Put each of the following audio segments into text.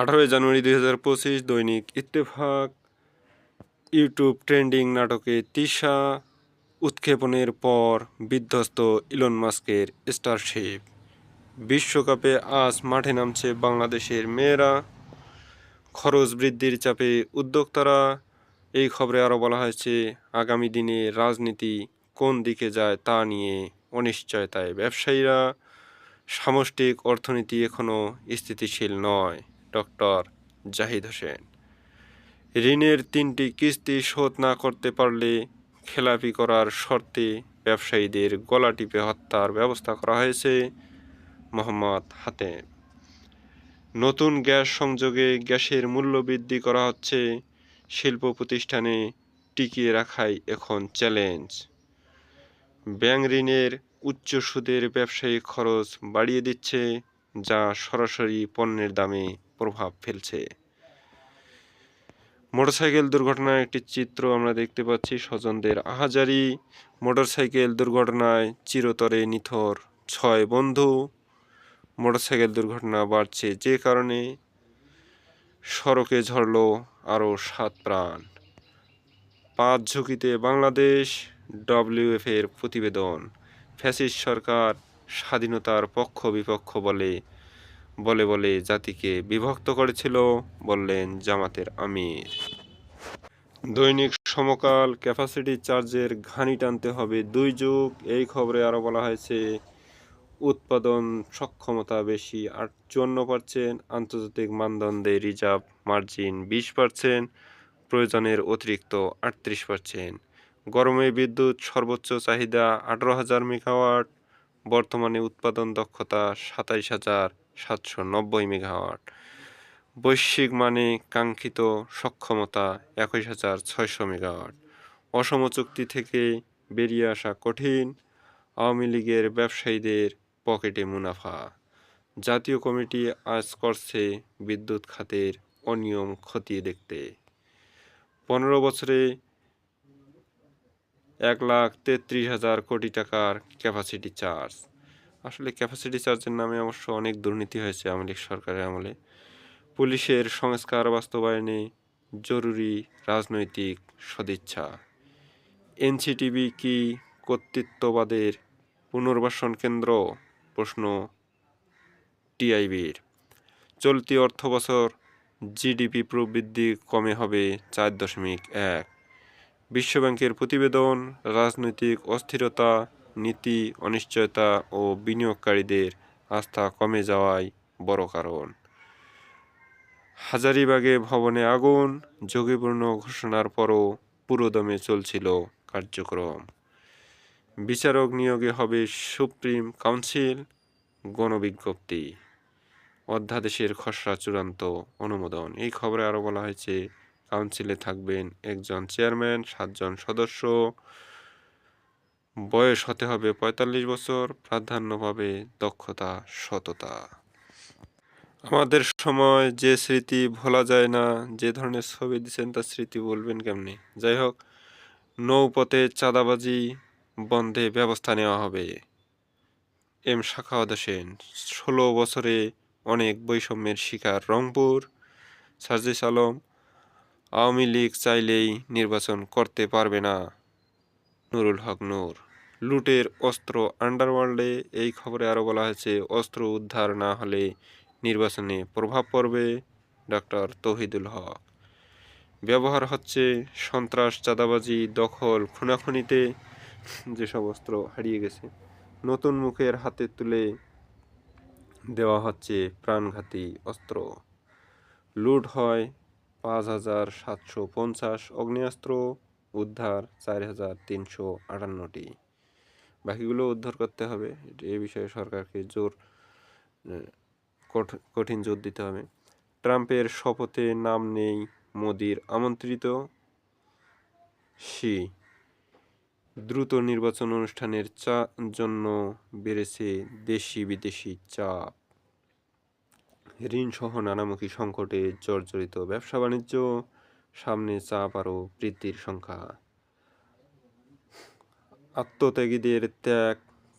আঠারোই জানুয়ারি দুই হাজার পঁচিশ দৈনিক ইত্তেফাক, ইউটিউব ট্রেন্ডিং নাটকে তিশা, উৎক্ষেপণের পর বিধ্বস্ত ইলন মাস্কের স্টারশিপ। বিশ্বকাপে আজ মাঠে নামছে বাংলাদেশের মেয়েরা। খরচ বৃদ্ধির চাপে উদ্যোক্তারা। এই খবরে আরও বলা হয়েছে, আগামী দিনে রাজনীতি কোন দিকে যায় তা নিয়ে অনিশ্চয়তায় ব্যবসায়ীরা। সামষ্টিক অর্থনীতি এখনও স্থিতিশীল নয়। ডক্টর জাহিদ হোসেন। ঋণের তিনটি কিস্তি শোধ না করতে পারলে খেলাপি করার শর্তে ব্যবসায়ীদের গলা টিপে হত্যার ব্যবস্থা করা হয়েছে মোহাম্মদ হাতেম। নতুন গ্যাস সংযোগে গ্যাসের মূল্য বৃদ্ধি করা হচ্ছে, শিল্প প্রতিষ্ঠানে টিকিয়ে রাখাই এখন চ্যালেঞ্জ। ব্যাংক ঋণের উচ্চ সুদের ব্যবসায়িক খরচ বাড়িয়ে দিচ্ছে, যা সরাসরি পণ্যের দামে প্রভাব ফেলছে। মোটরসাইকেল দুর্ঘটনায় একটি চিত্র আমরা দেখতে পাচ্ছি। স্বজনদের আহাজারি। মোটরসাইকেল দুর্ঘটনায় চিরতরে নিথর ছয় বন্ধু। মোটরসাইকেল দুর্ঘটনা বাড়ছে যে কারণে সড়কে ঝরল আরও সাত প্রাণ। পাঁচ ঝুঁকিতে বাংলাদেশ ডব্লিউএফ এর প্রতিবেদন। ফ্যাসিস্ট সরকার স্বাধীনতার পক্ষ বিপক্ষ বলে বলে বলে জাতিকে বিভক্ত করেছিল বললেন জামাতের আমির। দৈনিক সমকাল ক্যাপাসিটি চার্জের ঘানি টানতে হবে দুই যুগ। এই খবরে আরও বলা হয়েছে, উৎপাদন সক্ষমতা বেশি আট আটান্ন পার্সেন্ট আন্তর্জাতিক মানদণ্ডে রিজার্ভ মার্জিন বিশ পার্সেন্ট প্রয়োজনের অতিরিক্ত আটত্রিশ পার্সেন্ট গরমে বিদ্যুৎ সর্বোচ্চ চাহিদা আঠারো হাজার মেগাওয়াট। বর্তমানে উৎপাদন দক্ষতা সাতাইশ হাজার সাতশো নব্বই মেগাওয়াট। বৈশ্বিক মানে কাঙ্ক্ষিত সক্ষমতা একুশ হাজার ছয়শো মেগাওয়াট। অসম চুক্তি থেকে বেরিয়ে আসা কঠিন আওয়ামী লীগের ব্যবসায়ীদের পকেটে মুনাফা। জাতীয় কমিটি আজ করছে বিদ্যুৎ খাতের অনিয়ম খতিয়ে দেখতে। পনেরো বছরে এক লাখ তেত্রিশ হাজার কোটি টাকার ক্যাপাসিটি চার্জ আসলে ক্যাপাসিটি চার্জের নামে অবশ্য অনেক দুর্নীতি হয়েছে আওয়ামী সরকারের আমলে। পুলিশের সংস্কার, বাস্তবায়নে জরুরি রাজনৈতিক সদিচ্ছা। এনসিটিভি কি কর্তৃত্ববাদের পুনর্বাসন কেন্দ্র? প্রশ্ন টিআইবির। চলতি অর্থ বছর জিডিপি প্রবৃদ্ধি কমে হবে চার দশমিক এক। বিশ্বব্যাংকের প্রতিবেদন, রাজনৈতিক অস্থিরতা, নীতি, অনিশ্চয়তা ও বিনিয়োগকারীদের আস্থা কমে যাওয়াই বড় কারণ। হাজারিবাগে ভবনে আগুন, ঝুঁকিপূর্ণ ঘোষণার পরও পুরোদমে চলছিল কার্যক্রম। বিচারক নিয়োগে হবে সুপ্রিম কাউন্সিল, গণবিজ্ঞপ্তি। অধ্যাদেশের খসড়া চূড়ান্ত অনুমোদন। এই খবরে আরও বলা হয়েছে কাউন্সিলে থাকবেন একজন চেয়ারম্যান, সাতজন সদস্য। বয়স হতে হবে পঁয়তাল্লিশ বছর, প্রাধান্য পাবে দক্ষতা, সততা। আমাদের সময় যে স্মৃতি ভোলা যায় না, যে ধরনের ছবি দিচ্ছেন তার স্মৃতি বলবেন কেমনি? যাই হোক, নৌপথে চাঁদাবাজি বন্ধে ব্যবস্থা নেওয়া হবে। এম শাখাওয়াত হোসেন, ষোলো বছরে অনেক বৈষম্যের শিকার রংপুর। সার্জিস আলম আওয়ামী লীগ চাইলেই নির্বাচন করতে পারবে না। নুরুল হক নূর। লুটের অস্ত্র আন্ডারওয়ার্ল্ডে, এই খবরে আরও বলা হয়েছে, অস্ত্র উদ্ধার না হলে নির্বাচনে প্রভাব পড়বে ডক্টর তৌহিদুল হক। ব্যবহার হচ্ছে সন্ত্রাস, চাঁদাবাজি, দখল, খুনাখুনিতে। যেসব অস্ত্র হারিয়ে গেছে, নতুন মুখের হাতে তুলে দেওয়া হচ্ছে প্রাণঘাতী অস্ত্র। লুট হয় পাঁচ হাজার সাতশো পঞ্চাশ, অগ্নেয়াস্ত্র উদ্ধার চার হাজার তিনশো আটান্নটি। বাকিগুলো উদ্ধার করতে হবে। এ বিষয়ে সরকারকে জোর কঠিন জোর দিতে হবে। ট্রাম্পের শপথে নাম নেই মোদির আমন্ত্রিত সি দ্রুত নির্বাচন অনুষ্ঠানের চা, জন্য বেড়েছে দেশি বিদেশি চাপ ঋণ সহ নানামুখী সংকটে জর্জরিত ব্যবসা বাণিজ্য, সামনে চাপ আরও বৃদ্ধির সংখ্যা। আত্মত্যাগীদের ত্যাগ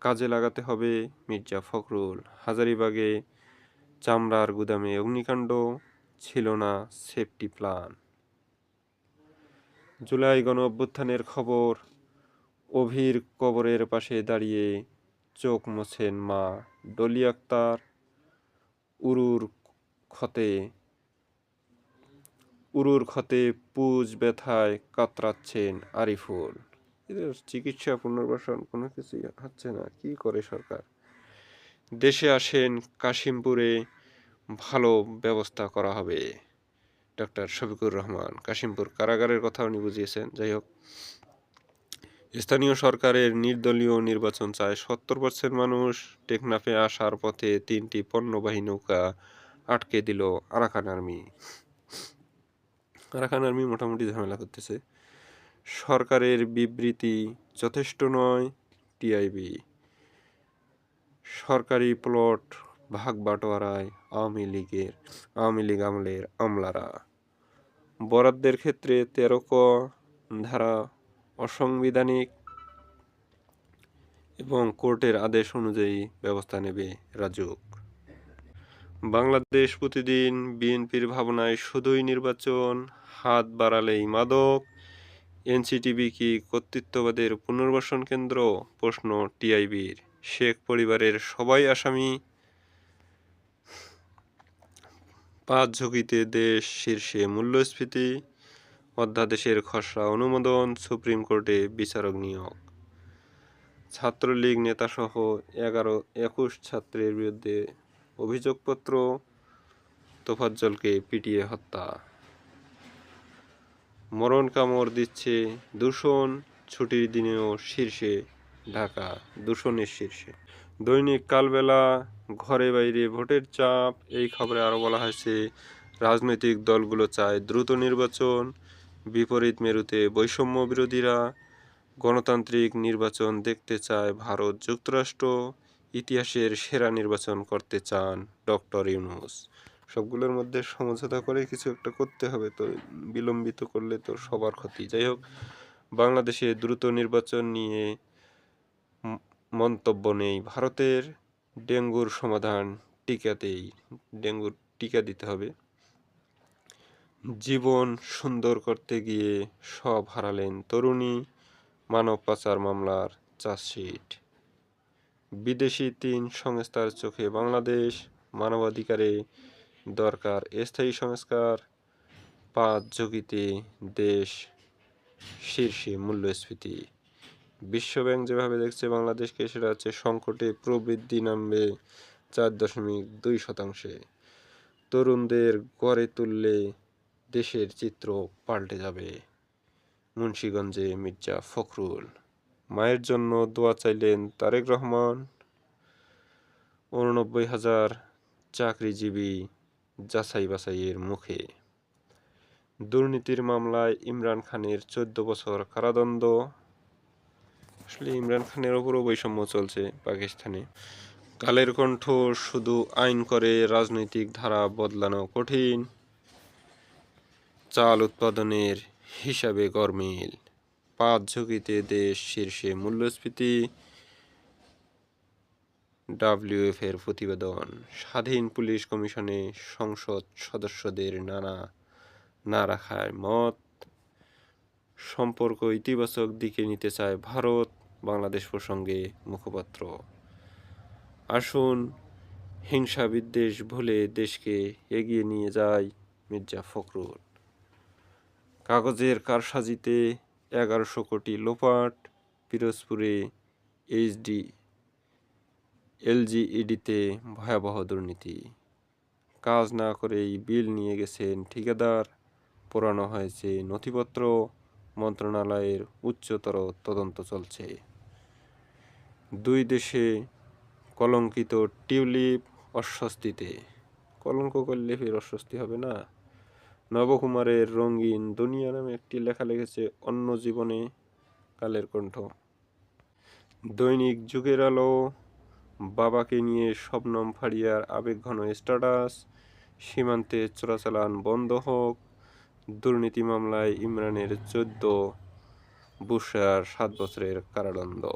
কাজে লাগাতে হবে মির্জা ফখরুল। হাজারিবাগে চামড়ার গুদামে অগ্নিকাণ্ড ছিল না সেফটি প্ল্যান। জুলাই গণ অভ্যুত্থানের খবর, অভির কবরের পাশে দাঁড়িয়ে চোখ মোছেন মা ডলি আক্তার। উরুর ক্ষতে উরুর ক্ষতে পুজ ব্যথায় কাতরাচ্ছেন আরিফুল। এদের চিকিৎসা পুনর্বাসন কোনো কিছুই হচ্ছে না। কি করে সরকার? দেশে আসেন কাশিমপুরে ভালো ব্যবস্থা করা হবে। ডক্টর শফিকুর রহমান, কাশিমপুর কারাগারের কথা উনি বুঝিয়েছেন। যাই হোক স্থানীয় সরকারের নির্দলীয় নির্বাচন চায় সত্তর পার্সেন্ট মানুষ টেকনাফে আসার পথে তিনটি পণ্যবাহী নৌকা আটকে দিল আরাকান আর্মি। আরাকান আর্মি মোটামুটি ঝামেলা করতেছে। সরকারের বিবৃতি যথেষ্ট নয়, টিআইবি। সরকারি প্লট ভাগ বাটোয়ারায় আওয়ামী লীগের, আওয়ামী লীগ আমলের আমলারা। বরাদ্দের ক্ষেত্রে তেরো ক ধারা অসাংবিধানিক এবং কোর্টের আদেশ অনুযায়ী ব্যবস্থা নেবে রাজুক। বাংলাদেশ প্রতিদিন বিএনপির ভাবনায় শুধুই নির্বাচন, হাত বাড়ালেই মাদক। এনসিটিভি কি কর্তৃত্ববাদের পুনর্বাসন কেন্দ্র? প্রশ্ন টিআইবির। শেখ পরিবারের সবাই আসামি। পাঁচ ঝুঁকিতে দেশ শীর্ষে মূল্যস্ফীতি। অধ্যাদেশের খসড়া অনুমোদন, সুপ্রিম কোর্টে বিচারক নিয়োগ। ছাত্রলীগ নেতাসহ এগারো একুশ ছাত্রের বিরুদ্ধে অভিযোগপত্র, তোফাজ্জলকে পিটিয়ে হত্যা। মরণ কামড় দিচ্ছে দূষণ, ছুটির দিনেও শীর্ষে ঢাকা, দূষণের শীর্ষে। দৈনিক কালবেলা, ঘরে বাইরে ভোটের চাপ, এই খবরে আরও বলা হয়েছে, রাজনৈতিক দলগুলো চায় দ্রুত নির্বাচন বিপরীত মেরুতে বৈষম্য বিরোধীরা গণতান্ত্রিক নির্বাচন দেখতে চায় ভারত যুক্তরাষ্ট্র, ইতিহাসের সেরা নির্বাচন করতে চান ডক্টর ইউনুস। সবগুলোর মধ্যে সমঝোতা করে কিছু একটা করতে হবে তো, বিলম্বিত করলে তো সবার ক্ষতি। যাই হোক, বাংলাদেশে দ্রুত নির্বাচন নিয়ে মন্তব্য নেই। ভারতের ডেঙ্গুর সমাধান টিকাতেই, ডেঙ্গুর টিকা দিতে হবে। জীবন সুন্দর করতে গিয়ে সব হারালেন তরুণী মানব পাচার মামলার চার্জশিট। বিদেশি তিন সংস্থার চোখে বাংলাদেশ মানবাধিকারে দরকার স্থায়ী সংস্কার, পাঁচ ঝুঁকিতে দেশ শীর্ষে মূল্যস্ফীতি। বিশ্বব্যাংক যেভাবে দেখছে বাংলাদেশকে, সেটা হচ্ছে সংকটে প্রবৃদ্ধি নামবে চার দশমিক দুই শতাংশে। তরুণদের গড়ে তুললে দেশের চিত্র পাল্টে যাবে। মুন্সীগঞ্জে মির্জা ফখরুল। মায়ের জন্য দোয়া চাইলেন তারেক রহমান। উননব্বই হাজার চাকরিজীবী যাচাই বাছাইয়ের মুখে। দুর্নীতির মামলায় ইমরান খানের চোদ্দ বছর কারাদণ্ড। আসলে ইমরান খানের ওপরও বৈষম্য চলছে পাকিস্তানে। কালের কণ্ঠ শুধু আইন করে রাজনৈতিক ধারা বদলানো কঠিন। চাল উৎপাদনের হিসাবে গরমিল। পাঁচ ঝুঁকিতে দেশ শীর্ষে মূল্যস্ফীতি। ডাব্লিউএফ এর প্রতিবেদন, স্বাধীন পুলিশ কমিশনে সংসদ সদস্যদের নানা, না রাখার মত। সম্পর্ক ইতিবাচক দিকে নিতে চায় ভারত, বাংলাদেশ প্রসঙ্গে মুখপাত্র। আসুন, হিংসা বিদ্বেষ ভুলে দেশকে এগিয়ে নিয়ে যায় মির্জা ফখরুল। কাগজের কারসাজিতে এগারোশো কোটি লোপাট, পিরোজপুরে এইচডি এলজিইডিতে ভয়াবহ দুর্নীতি। কাজ না করেই বিল নিয়ে গেছেন ঠিকাদার, পোড়ানো হয়েছে নথিপত্র, মন্ত্রণালয়ের উচ্চতর তদন্ত চলছে। দুই দেশে কলঙ্কিত টিউলিপ অস্বস্তিতে। কলঙ্ক করলে ফের অস্বস্তি হবে না? নবকুমারের রঙিন দুনিয়া নামে একটি লেখা লিখেছে অন্য জীবনে কালের কণ্ঠ। দৈনিক যুগের আলো, বাবাকে নিয়ে শবনম ফাড়িয়ার আবেগঘন স্ট্যাটাস, সীমান্তে চোরাচালান বন্ধ হোক, দুর্নীতি মামলায় ইমরানের চোদ্দ, বুশরার সাত বছরের কারাদণ্ড।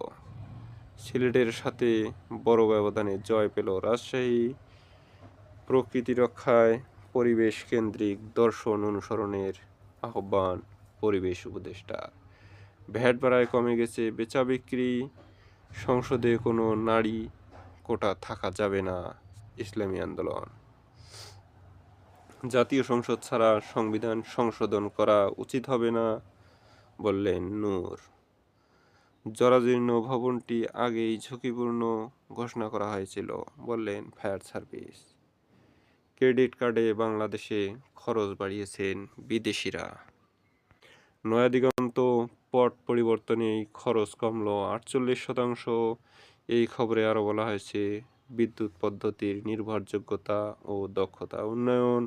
সিলেটের সাথে বড় ব্যবধানে জয় পেল রাজশাহী। প্রকৃতি রক্ষায় পরিবেশ কেন্দ্রিক দর্শন অনুসরণের আহ্বান পরিবেশ উপদেষ্টা। ভ্যাট বাড়ায় কমে গেছে, বেচা বিক্রি, সংসদে কোনো নারী কোটা থাকা যাবে না, ইসলামী আন্দোলন। জাতীয় সংসদ ছাড়া সংবিধান সংশোধন করা উচিত হবে না, বললেন নূর। জরাজীর্ণ ভবনটি আগেই ঝুঁকিপূর্ণ ঘোষণা করা হয়েছিল, বললেন ফায়ার সার্ভিস। ক্রেডিট কার্ডে বাংলাদেশে খরচ বাড়িয়েছেন বিদেশিরা। নয়াদিগন্ত পট পরিবর্তনে খরচ কমল আটচল্লিশ শতাংশ। এই খবরে আরও বলা হয়েছে, বিদ্যুৎ পদ্ধতির নির্ভরযোগ্যতা ও দক্ষতা উন্নয়ন।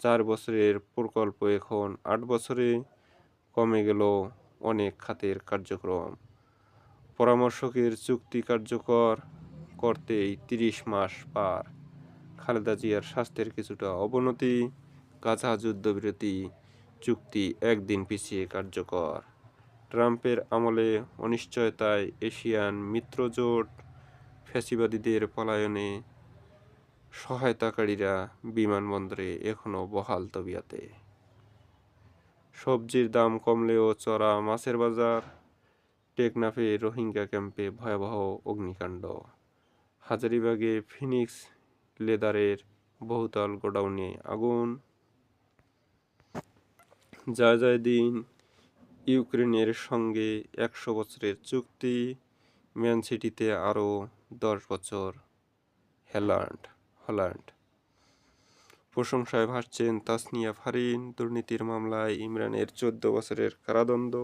চার বছরের প্রকল্প এখন আট বছরে কমে গেল অনেক খাতের কার্যক্রম। পরামর্শকের চুক্তি কার্যকর করতেই তিরিশ মাস পার। খালেদা জিয়ার স্বাস্থ্যের কিছুটা অবনতি, গাজা যুদ্ধবিরতি চুক্তি একদিন পিছিয়ে কার্যকর। ট্রাম্পের আমলে অনিশ্চয়তায় এশিয়ান মিত্রজোট ফ্যাসিবাদীদের পলায়নে সহায়তাকারীরা বিমানবন্দরে এখনও বহাল তবিয়াতে। সবজির দাম কমলেও চড়া মাছের বাজার, টেকনাফে রোহিঙ্গা ক্যাম্পে ভয়াবহ অগ্নিকাণ্ড। হাজারিবাগে ফিনিক্স লেদারের বহুতল গোডাউনে আগুন। দিন, ইউক্রেনের সঙ্গে একশো বছরের চুক্তি, ম্যান সিটিতে আরও দশ বছর। Haaland Haaland. প্রশংসায় ভাসছেন তাসনিয়া ফারিন, দুর্নীতির মামলায় ইমরানের চোদ্দ বছরের কারাদণ্ড।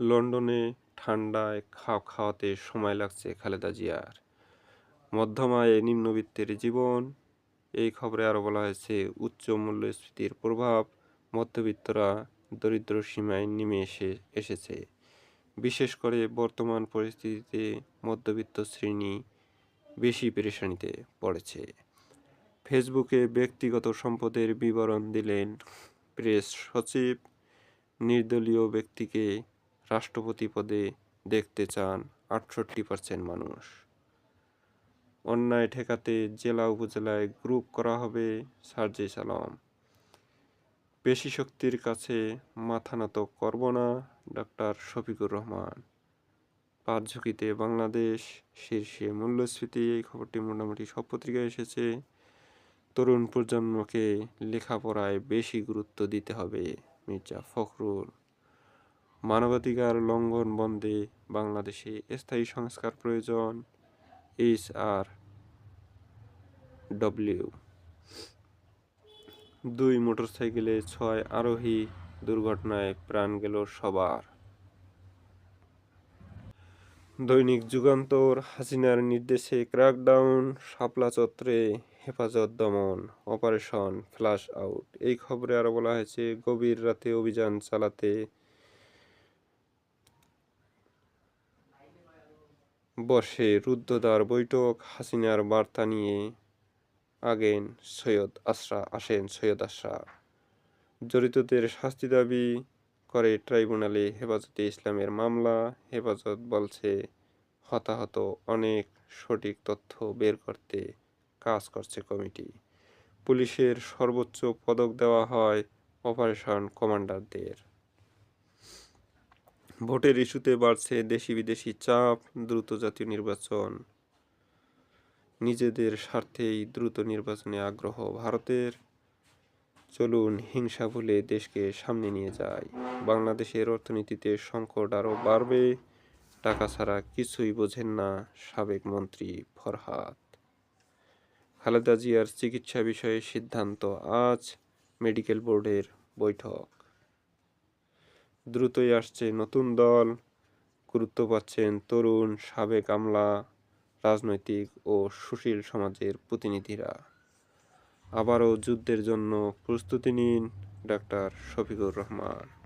লন্ডনে ঠান্ডায় খাও খাওয়াতে সময় লাগছে খালেদা জিয়ার। মধ্যমায় নিম্নবিত্তের জীবন। এই খবরে আরও বলা হয়েছে, উচ্চ মূল্যস্ফীতির প্রভাব মধ্যবিত্তরা দরিদ্র সীমায় নেমে এসে, এসেছে। বিশেষ করে বর্তমান পরিস্থিতিতে মধ্যবিত্ত শ্রেণি বেশি পেরেশানিতে পড়েছে। ফেসবুকে ব্যক্তিগত সম্পদের বিবরণ দিলেন প্রেস সচিব। নির্দলীয় ব্যক্তিকে রাষ্ট্রপতি পদে দেখতে চান আটষট্টি পার্সেন্ট মানুষ। অন্যায় ঠেকাতে জেলা উপজেলায় গ্রুপ করা হবে সার্জিস আলম পেশি শক্তির কাছে মাথা নত করব না ডক্টর শফিকুর রহমান। পাঁচ ঝুঁকিতে বাংলাদেশ শীর্ষে মূল্যস্ফীতি, এই খবরটি মোটামুটি সব পত্রিকায় এসেছে। তরুণ প্রজন্মকে লেখাপড়ায় বেশি গুরুত্ব দিতে হবে, মির্জা ফখরুল। মানবাধিকার লঙ্ঘন বন্ধে বাংলাদেশে স্থায়ী সংস্কার প্রয়োজন এইচ আর ডব্লিউ দুই মোটরসাইকেলে ছয় আরোহী দুর্ঘটনায় প্রাণ গেল সবার। দৈনিক যুগান্তর, হাসিনার নির্দেশে ক্র্যাকডাউন শাপলা চত্রে হেফাজত দমন অপারেশন ফ্লাশ আউট এই খবরে আরও বলা হয়েছে, গভীর রাতে অভিযান চালাতে বসে রুদ্ধদ্বার বৈঠক, হাসিনার বার্তা নিয়ে আগেন সৈয়দ আশরা, আসেন সৈয়দ আশরা। জড়িতদের শাস্তি দাবি করে ট্রাইব্যুনালে হেফাজতে ইসলামের মামলা। হেফাজত বলছে, হতাহত অনেক সঠিক তথ্য বের করতে কাজ করছে কমিটি। পুলিশের সর্বোচ্চ পদক দেওয়া হয় অপারেশন কমান্ডারদের। ভোটের ইস্যুতে বাড়ছে দেশি বিদেশি চাপ, দ্রুত জাতীয় নির্বাচন। নিজেদের স্বার্থেই দ্রুত নির্বাচনে আগ্রহ ভারতের। চলুন হিংসা ভুলে দেশকে সামনে নিয়ে যায় বাংলাদেশের অর্থনীতিতে সংকট আরও বাড়বে, টাকা ছাড়া কিছুই বোঝেন না সাবেক মন্ত্রী ফরহাদ। খালেদা জিয়ার চিকিৎসা বিষয়ে সিদ্ধান্ত আজ, মেডিকেল বোর্ডের বৈঠক। দ্রুতই আসছে নতুন দল, গুরুত্ব পাচ্ছেন তরুণ, সাবেক আমলা, রাজনৈতিক ও সুশীল সমাজের প্রতিনিধিরা। আবারও যুদ্ধের জন্য প্রস্তুতি নিন ডাক্তার শফিকুর রহমান।